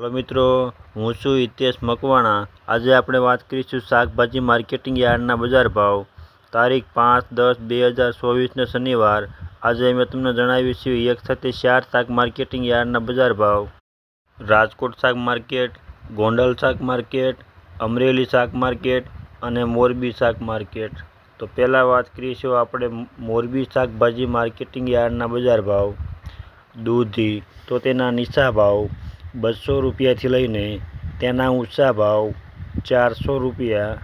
Hello મિત્રો, હું છું હિતેશ મકવાણા. આજે આપણે વાત કરીશું શાકભાજી માર્કેટિંગ યાર્ડના બજાર ભાવ. તારીખ પાંચ દસ બે હજાર ચોવીસને શનિવાર. આજે અમે તમને જણાવીશું છીએ એક સાથે ચાર શાક માર્કેટિંગ યાર્ડના બજાર ભાવ. રાજકોટ શાક માર્કેટ, ગોંડલ શાક માર્કેટ, અમરેલી શાક માર્કેટ અને મોરબી શાક માર્કેટ. તો પહેલાં વાત કરીશું આપણે મોરબી શાકભાજી માર્કેટિંગ યાર્ડના બજાર ભાવ. દૂધી, તો તેના નીચા ભાવ. બસો રૂપિયાથી લઈને તેના ઊંચા ભાવ ચારસો રૂપિયા.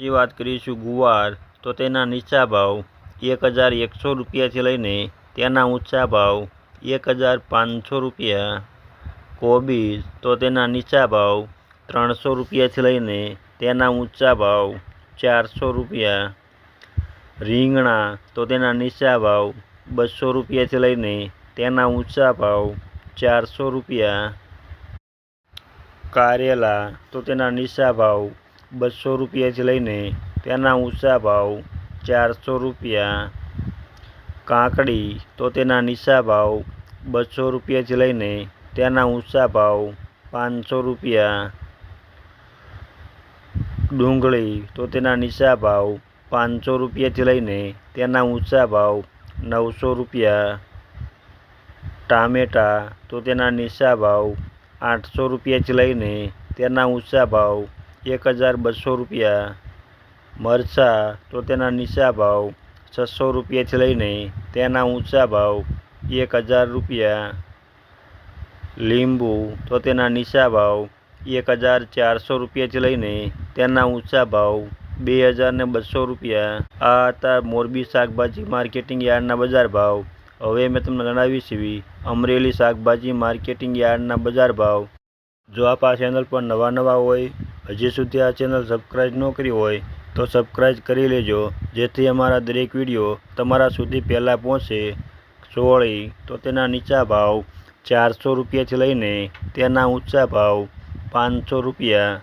પછી વાત કરીશું ગુવાર, તો તેના નીચા ભાવ એક હજાર એકસો રૂપિયાથી લઈને તેના ઊંચા ભાવ એક હજાર પાંચસો રૂપિયા. કોબીજ, તો તેના નીચા ભાવ ત્રણસો રૂપિયાથી લઈને તેના ઊંચા ભાવ ચારસો રૂપિયા. રીંગણા, તો તેના નીચા ભાવ બસો રૂપિયાથી લઈને તેના ઊંચા ભાવ ચારસો રૂપિયા. કારેલા તો તેના નીચા ભાવ બસો રૂપિયાથી લઈને તેના ઊંચા ભાવ ચારસો રૂપિયા. કાકડી તો તેના નીચા ભાવ બસો રૂપિયાથી લઈને તેના ઊંચા ભાવ પાંચસો રૂપિયા. ડુંગળી તો તેના નીચા ભાવ પાંચસો રૂપિયાથી લઈને તેના ઊંચા ભાવ નવસો રૂપિયા. ટામેટા તો તેના નીચા ભાવ આઠસો રૂપિયાથી લઈને તેના ઊંચા ભાવ એક હજાર બસો રૂપિયા, મરચાં તો તેના નીચા ભાવ છસો રૂપિયાથી લઈને તેના ઊંચા ભાવ એક હજાર રૂપિયા, લીંબુ તો તેના નીચા ભાવ એક હજાર ચારસો રૂપિયાથી લઈને તેના ઊંચા ભાવ બે હજાર ને બસો રૂપિયા. આ હતા મોરબી શાકભાજી માર્કેટિંગ યાર્ડના બજાર ભાવ. હવે મેં તમને જણાવી છે અમરેલી શાકભાજી માર્કેટિંગ યાર્ડના બજાર ભાવ. જો આપ આ ચેનલ પર નવા નવા હોય, હજી સુધી આ ચેનલ સબસ્ક્રાઈબ ન કરી હોય, તો સબસ્ક્રાઈબ કરી લેજો, જેથી અમારા દરેક વીડિયો તમારા સુધી પહેલાં પહોંચે. સોળી, તો તેના નીચા ભાવ ચારસો રૂપિયાથી લઈને તેના ઊંચા ભાવ પાંચસો રૂપિયા.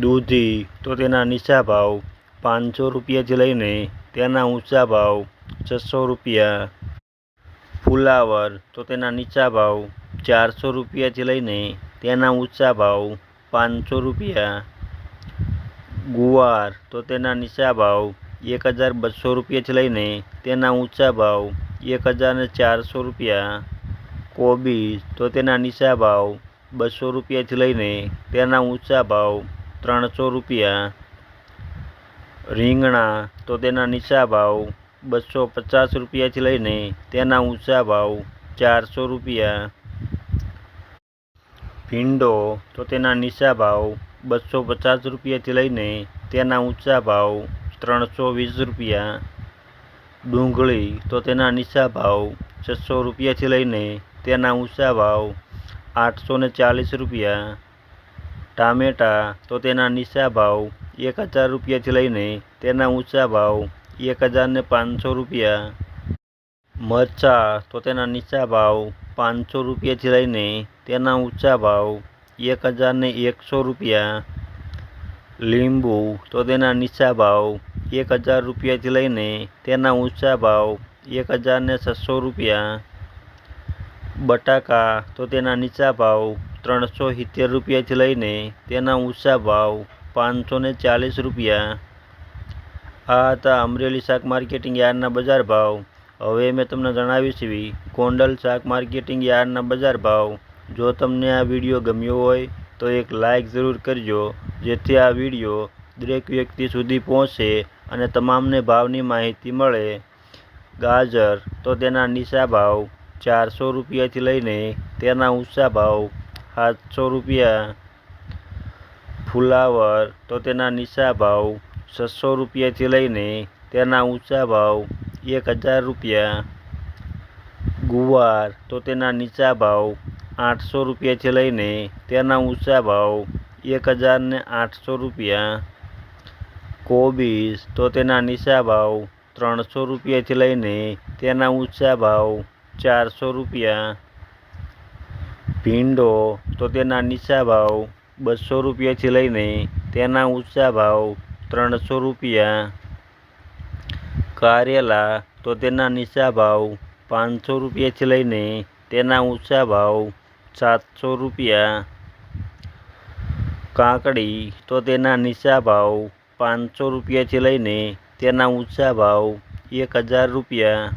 દૂધી, તો તેના નીચા ભાવ પાંચસો રૂપિયાથી લઈને તેના ઊંચા ભાવ છસો રૂપિયા. ફુલાવર તો તેના નીચા ભાવ ચારસો રૂપિયાથી લઈને તેના ઊંચા ભાવ પાંચસો રૂપિયા. ગુવાર, તો તેના નીચા ભાવ એક હજાર બસો રૂપિયાથી લઈને તેના ઊંચા ભાવ એક હજાર ચારસો રૂપિયા. કોબીજ તો તેના નીચા ભાવ બસો રૂપિયાથી લઈને તેના ઊંચા ભાવ ત્રણસો રૂપિયા. રીંગણા, તો તેના નીચા ભાવ બસો પચાસ રૂપિયાથી લઈને તેના ઊંચા ભાવ ચારસો રૂપિયા. ભીંડો તો તેના નીચા ભાવ બસો પચાસ રૂપિયાથી લઈને તેના ઊંચા ભાવ ત્રણસો વીસ રૂપિયા. ડુંગળી તો તેના નીચા ભાવ છસો રૂપિયાથી લઈને તેના ઊંચા ભાવ આઠસો ને ચાલીસ રૂપિયા. ટામેટા તો તેના નીચા ભાવ એક હજાર રૂપિયાથી લઈને તેના ઊંચા ભાવ એક હજારને પાંચસો રૂપિયા. મરચાં તો તેના નીચા ભાવ પાંચસો રૂપિયાથી લઈને તેના ઊંચા ભાવ એક હજારને એકસો રૂપિયા. લીંબુ તો તેના નીચા ભાવ એક હજાર રૂપિયાથી લઈને તેના ઊંચા ભાવ એક હજારને છસો રૂપિયા. બટાકા તો તેના નીચા ભાવ ત્રણસો સિત્તેર રૂપિયાથી લઈને તેના ઊંચા ભાવ પાંચસો ચાલીસ રૂપિયા. આ હતા અમરેલી શાક માર્કેટિંગ યાર્ડના બજાર ભાવ. હવે મેં તમને જણાવી છે કોંડલ શાક માર્કેટિંગ યાર્ડના બજાર ભાવ. જો તમને આ વીડિયો ગમ્યો હોય, તો એક લાઇક જરૂર કરજો, જેથી આ વીડિયો દરેક વ્યક્તિ સુધી પહોંચે અને તમામને ભાવની માહિતી મળે. ગાજર, તો તેના નીચા ભાવ ચારસો રૂપિયાથી લઈને તેના ઊંચા ભાવ સાતસો રૂપિયા. ફુલાવર, તો તેના નીચા ભાવ છસો રૂપિયાથી લઈને તેના ઊંચા ભાવ એક હજાર રૂપિયા. ગુવાર તો તેના નીચા ભાવ આઠસો રૂપિયાથી લઈને તેના ઊંચા ભાવ એક હજારને આઠસો રૂપિયા. કોબીજ તો તેના નીચા ભાવ ત્રણસો રૂપિયાથી લઈને તેના ઊંચા ભાવ ચારસો રૂપિયા. ભીંડો તો તેના નીચા ભાવ બસો રૂપિયાથી લઈને તેના ઊંચા ભાવ ત્રણસો રૂપિયા. કારેલા, તો તેના નીચા ભાવ પાંચસો રૂપિયાથી લઈને તેના ઊંચા ભાવ સાતસો રૂપિયા. કાકડી, તો તેના નીચા ભાવ પાંચસો રૂપિયાથી લઈને તેના ઊંચા ભાવ એક હજાર રૂપિયા.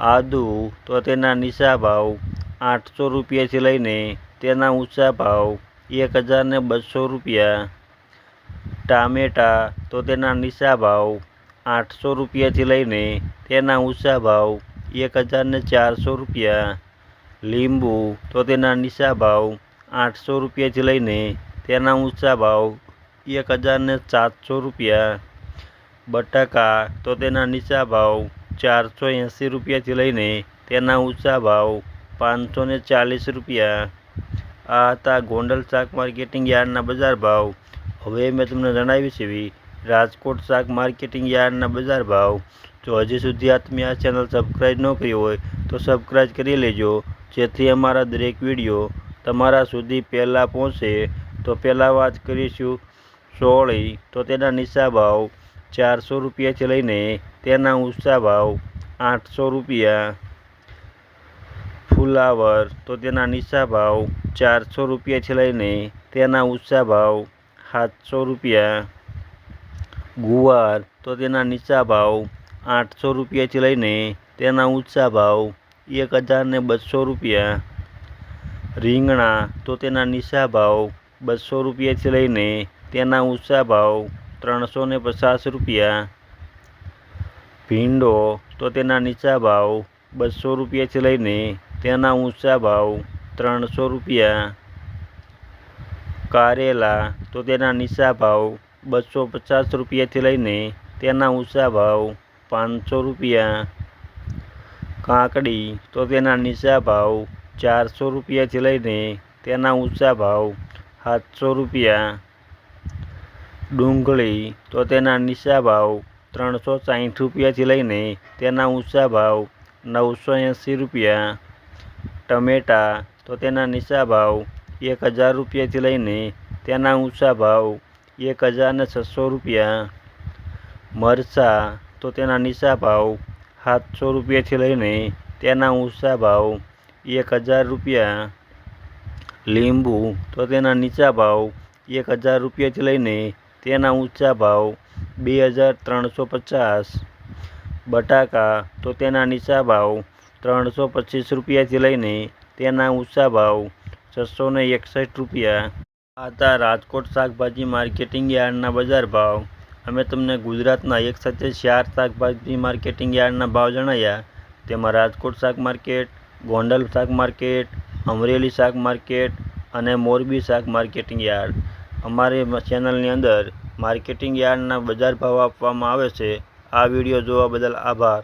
આદુ, તો તેના નીચા ભાવ આઠસો રૂપિયાથી લઈને તેના ઊંચા ભાવ એક હજારને બસો રૂપિયા. ટામેટા તો તેના નીચા ભાવ આઠસો રૂપિયાથી લઈને તેના ઊંચા ભાવ એક હજારને ચારસો રૂપિયા. લીંબુ તો તેના નીચા ભાવ આઠસો રૂપિયાથી લઈને તેના ઊંચા ભાવ એક હજારને સાતસો રૂપિયા. બટાકા તો તેના નીચા ભાવ ચારસો એંસી રૂપિયાથી લઈને તેના ઊંચા ભાવ પાંચસો ને ચાલીસ રૂપિયા. આ હતા ગોંડલ શાક માર્કેટિંગ યાર્ડના બજાર ભાવ હવે મેં તમને જણાવી છે રાજકોટ શાક માર્કેટિંગ યાર્ડના બજાર ભાવ. જો હજી સુધી આત્મી આ ચેનલ સબસ્ક્રાઈબ ન કરી હોય, તો સબસ્ક્રાઈબ કરી લેજો. જેથી અમારા દરેક વીડિયો તમારા સુધી પહેલાં પહોંચે. તો પહેલાં વાત કરીશું સોળી, તો તેના નીચા ભાવ ચારસો રૂપિયાથી લઈને તેના ઊંચા ભાવ આઠસો રૂપિયા. ફુલાવર, તો તેના નીચા ભાવ ચારસો રૂપિયાથી લઈને તેના ઊંચા ભાવ સાતસો રૂપિયા. ગુવાર, તો તેના નીચા ભાવ આઠસો રૂપિયાથી લઈને તેના ઊંચા ભાવ એક હજારને બસો રૂપિયા. રીંગણા, તો તેના નીચા ભાવ બસો રૂપિયાથી લઈને તેના ઊંચા ભાવ ત્રણસો ને પચાસ રૂપિયા. ભીંડો, તો તેના નીચા ભાવ બસો રૂપિયાથી લઈને તેના ઊંચા ભાવ ત્રણસો રૂપિયા. કારેલા તો તેના નીચા ભાવ બસો પચાસ રૂપિયાથી લઈને તેના ઊંચા ભાવ પાંચસો રૂપિયા. કાંકડી તો તેના નીચા ભાવ ચારસો રૂપિયાથી લઈને તેના ઊંચા ભાવ સાતસો રૂપિયા. ડુંગળી તો તેના નીચા ભાવ ત્રણસો સાઠ રૂપિયાથી લઈને તેના ઊંચા ભાવ નવસો એંસી રૂપિયા. ટમેટા તો તેના નીચા ભાવ એક હજાર રૂપિયાથી લઈને તેના ઊંચા ભાવ એક હજારને છસો રૂપિયા. મરચાં તો તેના નીચા ભાવ સાતસો રૂપિયાથી લઈને તેના ઊંચા ભાવ એક હજાર રૂપિયા. લીંબુ તો તેના નીચા ભાવ એક હજાર રૂપિયાથી લઈને તેના ઊંચા ભાવ બે હજાર ત્રણસો પચાસ. બટાકા તો તેના નીચા ભાવ ત્રણસો પચીસ રૂપિયાથી લઈને તેના ઊંચા ભાવ છસો એકસઠ રૂપિયા. આ હતા રાજકોટ શાકભાજી માર્કેટિંગ યાર્ડના બજાર ભાવ. અમે તમને ગુજરાતના એક સાથે ચાર શાકભાજી માર્કેટિંગ યાર્ડના ભાવ જણાવ્યા તેમાં રાજકોટ શાક માર્કેટ, ગોંડલ શાક માર્કેટ, અમરેલી શાક માર્કેટ અને મોરબી શાક માર્કેટિંગ યાર્ડ. અમારી ચેનલની અંદર માર્કેટિંગ યાર્ડના બજાર ભાવ આપવામાં આવે છે. આ વીડિયો જોવા બદલ આભાર.